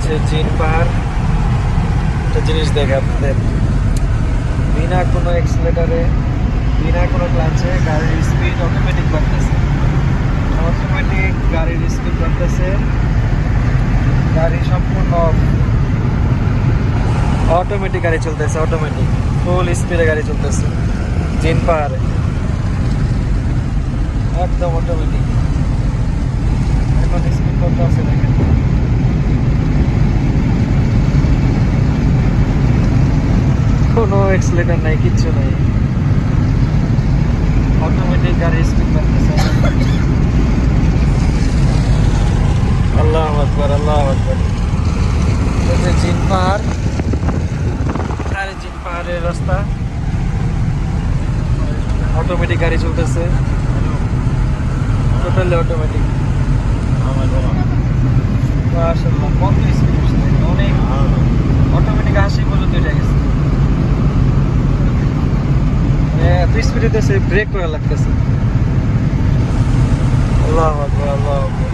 হচ্ছে জিন পাহাড়। একটা জিনিস দেখে আপনাদের। বিনা কোনো এক্সিলেটারে বিনা কোনো ক্লাচে গাড়ির স্পিড অটোমেটিক বাড়তেছে। অটোমেটিক গাড়ির স্পিড বাড়তেছে। গাড়ি সম্পূর্ণ অটোমেটিক গাড়ি চলতেছে অটোমেটিক ফুল স্পিডে গাড়ি চলতেছে, জিন পাহাড়ে। একদম অটোমেটিক এখন স্পিড কত আছে দেখেন কোনো এক্সিলেটার নাই, কিচ্ছু নাই। অটোমেটিক গাড়ি স্পিড বাড়তেছে। আল্লাহ আকবর আল্লাহ আকবর। জিন পাহাড়, আরে জিন পাহাড়ের রাস্তা। অটোমেটিক গাড়ি চলতেছে। টোটালি অটোমেটিক স্পিডে ব্রেক করা লাগতেছে। আল্লাহ আল্লাহ